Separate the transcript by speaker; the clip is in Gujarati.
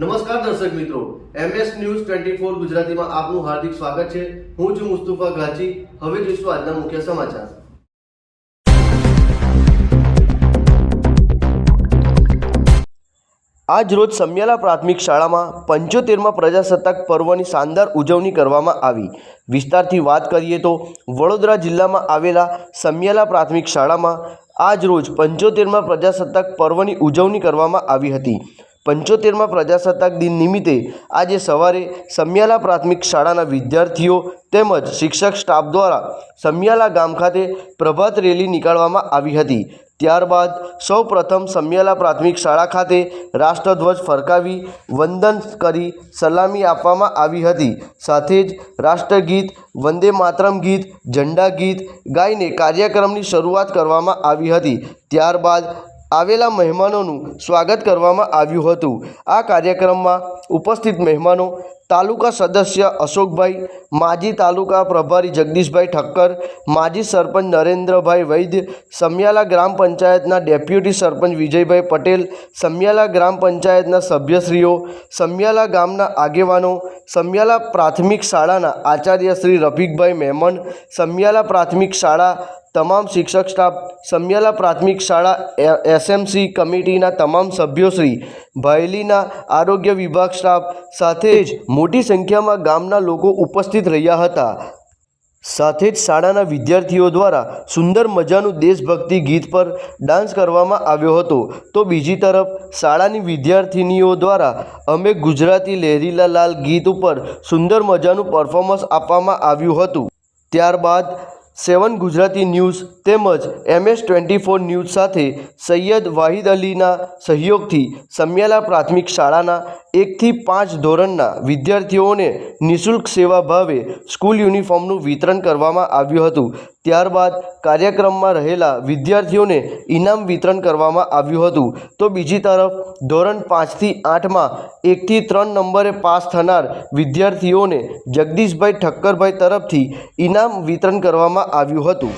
Speaker 1: નમસ્કાર દર્શક મિત્રો એમએસ ન્યૂઝ ટ્વેન્ટી ફોર ગુજરાતીમાં આપનું હાર્દિક સ્વાગત છે. હું છું મુસ્તુફા ગાજી હવે જોઈશું આજના મુખ્ય સમાચાર. આજ રોજ સમિયાલા પ્રાથમિક શાળામાં પંચોતેરમાં પ્રજાસત્તાક પર્વની શાનદાર ઉજવણી કરવામાં આવી. વિસ્તારથી વાત કરીએ તો વડોદરા જિલ્લામાં આવેલા સમિયાલા પ્રાથમિક શાળામાં આજ રોજ પંચોતેરમાં પ્રજાસત્તાક પર્વની ઉજવણી કરવામાં આવી હતી. પંચોતેરમાં પ્રજાસત્તાક દિન નિમિત્તે આજે સવારે સમિયાલા પ્રાથમિક શાળાના વિદ્યાર્થીઓ તેમજ શિક્ષક સ્ટાફ દ્વારા સમિયાલા ગામ ખાતે પ્રભાત રેલી નીકાળવામાં આવી હતી. ત્યારબાદ સૌ પ્રથમ સમિયાલા પ્રાથમિક શાળા ખાતે રાષ્ટ્રધ્વજ ફરકાવી, વંદન કરી, સલામી આપવામાં આવી હતી. સાથે જ રાષ્ટ્રગીત, વંદે માતરમ ગીત, ઝંડા ગીત ગાઈને કાર્યક્રમની શરૂઆત કરવામાં આવી હતી. ત્યારબાદ આવેલા મહેમાનોનું સ્વાગત કરવામાં આવ્યું હતું. આ કાર્યક્રમમાં ઉપસ્થિત મહેમાનો તાલુકા સદસ્ય અશોકભાઈ, માજી તાલુકા પ્રભારી જગદીશભાઈ ઠક્કર, માજી સરપંચ નરેન્દ્રભાઈ વૈદ્ય સમિયાલા ગ્રામ પંચાયતના ડેપ્યુટી સરપંચ વિજયભાઈ પટેલ, સમિયાલા ગ્રામ પંચાયતના સભ્યશ્રીઓ, સમિયાલા ગામના આગેવાનો, સમિયાલા પ્રાથમિક શાળાના આચાર્ય શ્રી રફીકભાઈ મેમણ, સમિયાલા પ્રાથમિક શાળા તમામ શિક્ષક સ્ટાફ, સમિયાલા પ્રાથમિક શાળા એસએમસી કમિટીના તમામ સભ્યોશ્રી ભાયલીના આરોગ્ય વિભાગ સ્ટાફ સાથે જ મોટી સંખ્યામાં ગામના લોકો ઉપસ્થિત રહ્યા હતા. સાથે જ શાળાના વિદ્યાર્થીઓ દ્વારા સુંદર મજાનું દેશભક્તિ ગીત પર ડાન્સ કરવામાં આવ્યો હતો. તો બીજી તરફ, શાળાની વિદ્યાર્થિનીઓ દ્વારા અમે ગુજરાતી લહેરીલા લાલ ગીત ઉપર સુંદર મજાનું પરફોર્મન્સ આપવામાં આવ્યું હતું. ત્યારબાદ સેવન ગુજરાતી ન્યૂઝ તેમજ એમએસ ટ્વેન્ટી ફોર ન્યૂઝ સાથે સૈયદ વાહિદ અલીના સહયોગથી સમિયાલા પ્રાથમિક શાળાના એકથી પાંચ ધોરણના વિદ્યાર્થીઓને નિઃશુલ્ક સેવા ભાવે સ્કૂલ યુનિફોર્મનું વિતરણ કરવામાં આવ્યું હતું. ત્યારબાદ કાર્યક્રમમાં રહેલા વિદ્યાર્થીઓને ઇનામ વિતરણ કરવામાં આવ્યું હતું. તો બીજી તરફ, ધોરણ પાંચથી આઠમાં એકથી ત્રણ નંબરે પાસ થનાર વિદ્યાર્થીઓને જગદીશભાઈ ઠક્કરભાઈ તરફથી ઇનામ વિતરણ કરવામાં આવ્યું હતું.